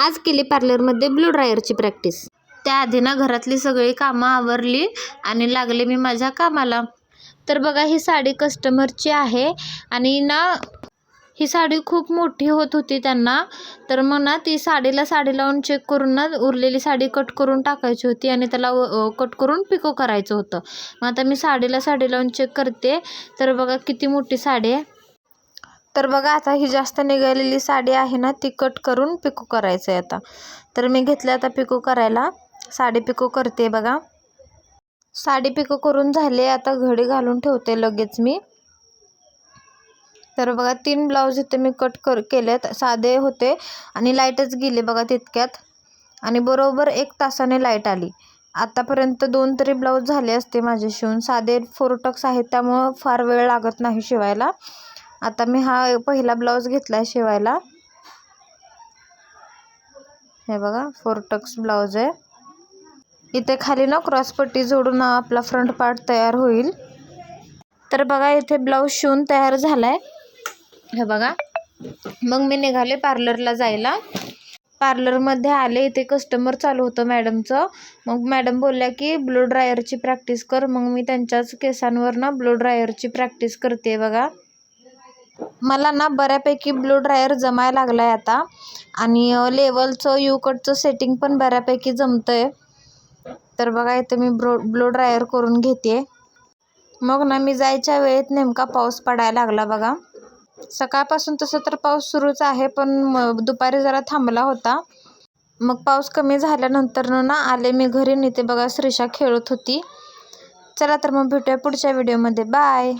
आज केली पार्लरमध्ये ब्लू ड्रायरची प्रॅक्टिस. त्याआधी ना घरातली सगळी कामं आवरली आणि लागले मी माझ्या कामाला. तर बघा ही साडी कस्टमरची आहे आणि ना ही साडी खूप मोठी होत होती त्यांना. तर मग ना ती साडीला साडी लावून चेक करून ना उरलेली साडी कट करून टाकायची होती आणि त्याला कट करून पिको करायचं होतं. मग आता मी साडीला साडी लावून चेक करते. तर बघा किती मोठी साडी आहे. तर बघा आता ही जास्त निघालेली साडी आहे ना ती कट करून पिको करायचं आहे आता. तर मी घेतलं आता पिको करायला. साडी पिको करते बघा. साडी पिको करून झाले आता घडी घालून ठेवते लगेच मी. तर बघा तीन ब्लाऊज इथे मी कट कर केलेत. साधे होते आणि लाईटच गेले बघा तितक्यात. आणि बरोबर एक तासाने लाइट आली. आतापर्यंत दोन तरी ब्लाऊज झाले असते माझे शिवून साधे फोरटक्स आहेत त्यामुळं फार वेळ लागत नाही शिवायला. आता मी हा पहिला ब्लाऊज घेतला आहे शिवायला. हे बघा फोरटक्स ब्लाऊज आहे. इथे खाली ना क्रॉसपट्टी जोडून आपला फ्रंट पार्ट तयार होईल. तर बघा इथे ब्लाऊज शिवून तयार झाला आहे हे बघा मग मी निघाले पार्लरला जायला. पार्लरमध्ये आले इथे कस्टमर चालू होतं मॅडमचं. मग मॅडम बोलल्या की ब्लो ड्रायरची प्रॅक्टिस कर. मग मी त्यांच्याच केसांवर ना ब्लो ड्रायरची प्रॅक्टिस करते बघा. मला ना बऱ्यापैकी ब्लू ड्रायर जमायला लागला आहे आता. आणि लेवलचं यू कटचं सेटिंग पण बऱ्यापैकी जमतं आहे तर बघा इथे मी ब्रो ब्लू ड्रायर करून घेते मग ना मी जायच्या वेळेत नेमका पाऊस पडायला लागला बघा. सकाळपासून तसं तर पाऊस सुरूच आहे पण दुपारी जरा थांबला होता. मग पाऊस कमी झाल्यानंतर ना आले मी घरी नेते बघा श्रीषा खेळत होती. चला तर मग भेटूया पुढच्या व्हिडिओमध्ये बाय